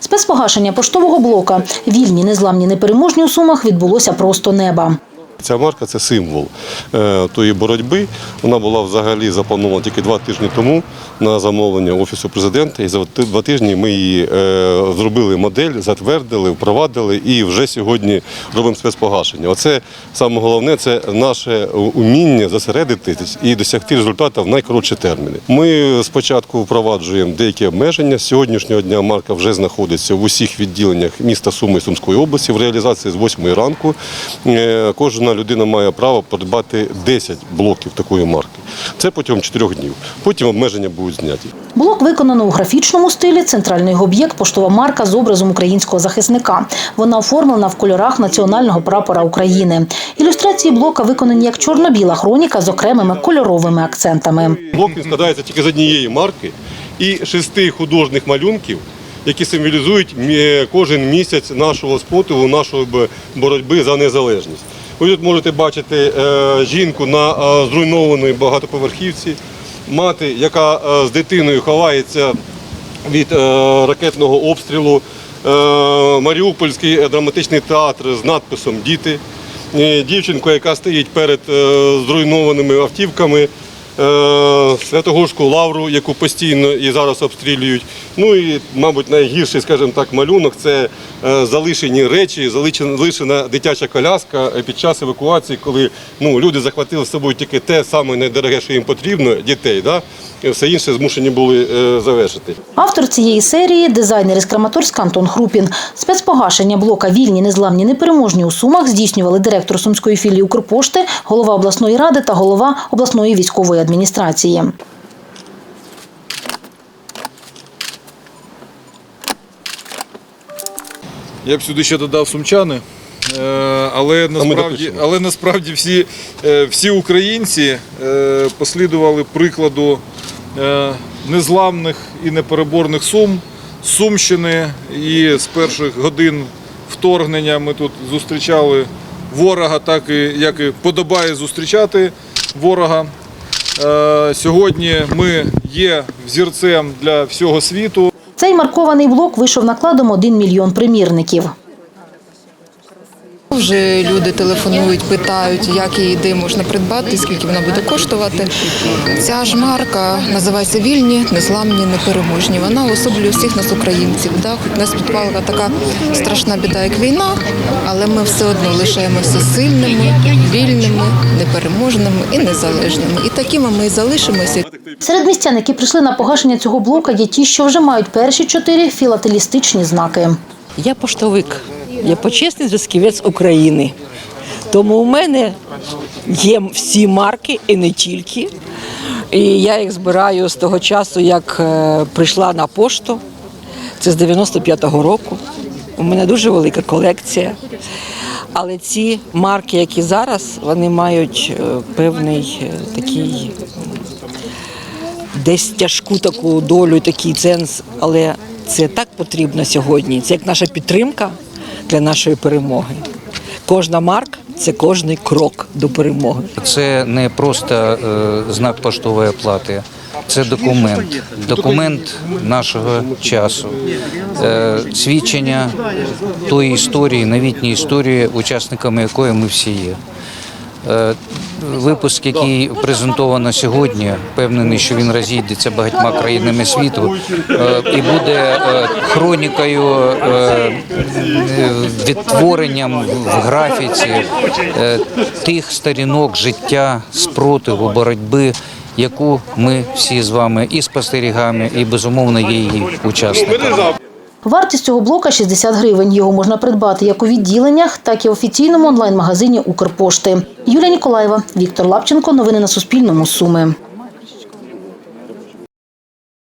Спецпогашення поштового блока вільні, незламні, непереможні у сумах відбулося просто неба. Ця марка це символ е, тої боротьби. Вона була взагалі запланована тільки два тижні тому на замовлення офісу президента. І за два тижні ми її е, зробили модель, затвердили, впровадили і вже сьогодні робимо спецпогашення. Оце саме головне це наше уміння зосередитись і досягти результату в найкоротші терміни. Ми спочатку впроваджуємо деякі обмеження. З сьогоднішнього дня марка вже знаходиться в усіх відділеннях міста Суми Сумської області в реалізації з 8 ранку. Е, Кожна людина має право придбати 10 блоків такої марки. Це протягом 4 днів. Потім обмеження будуть зняті. Блок виконано у графічному стилі. Центральний його об'єкт поштова марка з образом українського захисника. Вона оформлена в кольорах національного прапора України. Ілюстрації блока виконані як чорно-біла хроніка з окремими кольоровими акцентами. Блок він складається тільки з однієї марки і шести художніх малюнків, які символізують кожен місяць нашого спротиву, нашої боротьби за незалежність. Ви тут можете бачити е, жінку на е, зруйнованій багатоповерхівці, мати, яка е, з дитиною ховається від ракетного обстрілу, Маріупольський драматичний театр з надписом Діти, дівчинку, яка стоїть перед зруйнованими автівками. Святогорську лавру, яку постійно і зараз обстрілюють. Ну і, мабуть, найгірший, скажімо так, малюнок це е, залишені речі, залишена дитяча коляска е, під час евакуації, коли ну, люди захватили з собою тільки те саме найдороге, що їм потрібно, дітей. Да? Все інше змушені були е, завершити. Автор цієї серії дизайнер із Краматорська Антон Хрупін. Спецпогашення блока вільні, незламні, непереможні у сумах здійснювали директор сумської філії Укрпошти, голова обласної ради та голова обласної військової адміністрації. Я б сюди ще додав сумчани. Е, Але насправді, але насправді всі, е, всі українці е, послідували прикладу незламних і непереборних сум, Сумщини. І з перших годин вторгнення ми тут зустрічали ворога, так і як і подобає зустрічати ворога. Сьогодні ми є взірцем для всього світу. Цей маркований блок вийшов накладом 1 мільйон примірників. Вже люди телефонують, питають, як її де можна придбати, скільки вона буде коштувати. Ця ж марка називається Вільні, незламні, непереможні. Вона уособлює всіх нас, українців. Хоч нас підпала така страшна біда, як війна, але ми все одно лишаємося сильними, вільними, непереможними і незалежними. І такими ми і залишимося. Серед містян, які прийшли на погашення цього блока, є ті, що вже мають перші чотири філателістичні знаки. Я поштовик, я почесний зв'язківець України. Тому у мене є всі марки і не тільки. І я їх збираю з того часу, як е, прийшла на пошту. Це з 95-го року. У мене дуже велика колекція. Але ці марки, які зараз, вони мають е, певний е, такий десь тяжку таку долю, такий ценз, але це так потрібно сьогодні. Це як наша підтримка для нашої перемоги. Кожна марка це кожний крок до перемоги. Це не просто е, знак поштової оплати, це документ, документ нашого часу, е, свідчення тої історії, новітньої історії, учасниками якої ми всі є. Е, Випуск, який презентовано сьогодні, впевнений, що він розійдеться багатьма країнами світу е, і буде е, хронікою, відтворенням в графіці тих сторінок життя, спротиву, боротьби, яку ми всі з вами і спостерігаємо, і безумовно є її учасниками. Вартість цього блока 60 гривень. Його можна придбати як у відділеннях, так і в офіційному онлайн-магазині Укрпошти. Юлія Ніколаєва, Віктор Лапченко. Новини на Суспільному. Суми.